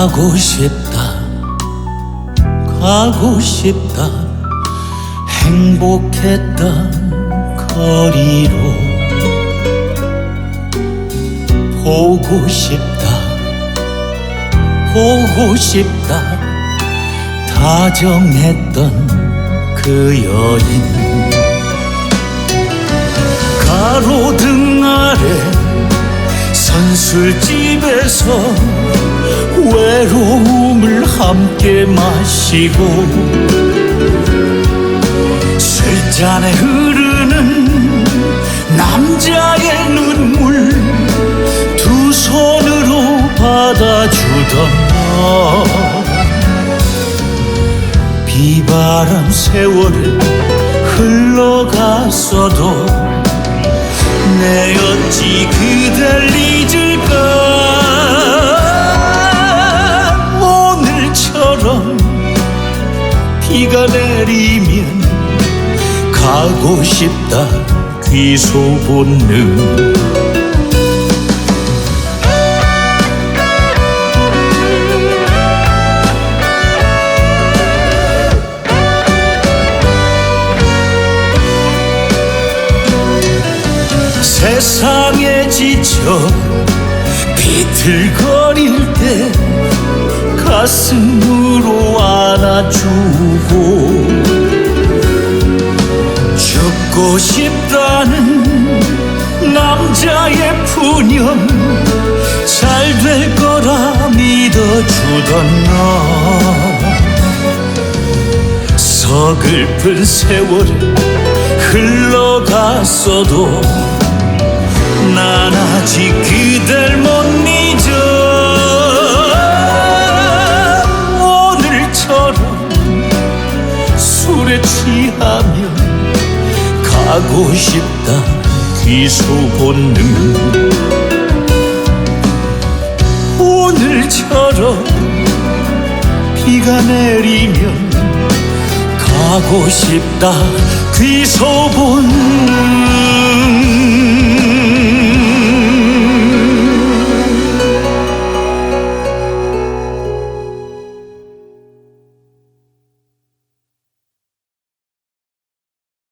가고 싶다. 가고 싶다. 행복했던 거리로 보고 싶다. 보고 싶다. 다정했던 그 여인 술집에서 외로움을 함께 마시고 술잔에 흐르는 남자의 눈물 두 손으로 받아주던 너. 비바람 세월을 흘러갔어도 내 어찌 그댈 비가 내리면 가고 싶다 귀소 본능. 세상에 지쳐 비틀거릴 때 가슴으로 싶다는 남자의 푸념 잘 될 거라 믿어주던 너. 서글픈 세월을 흘러갔어도 난 아직 그댈 못 잊어. 오늘처럼 술에 취 하며 가고 싶다. 귀소 본능. 오늘처럼 비가 내리면 가고 싶다. 귀소 본능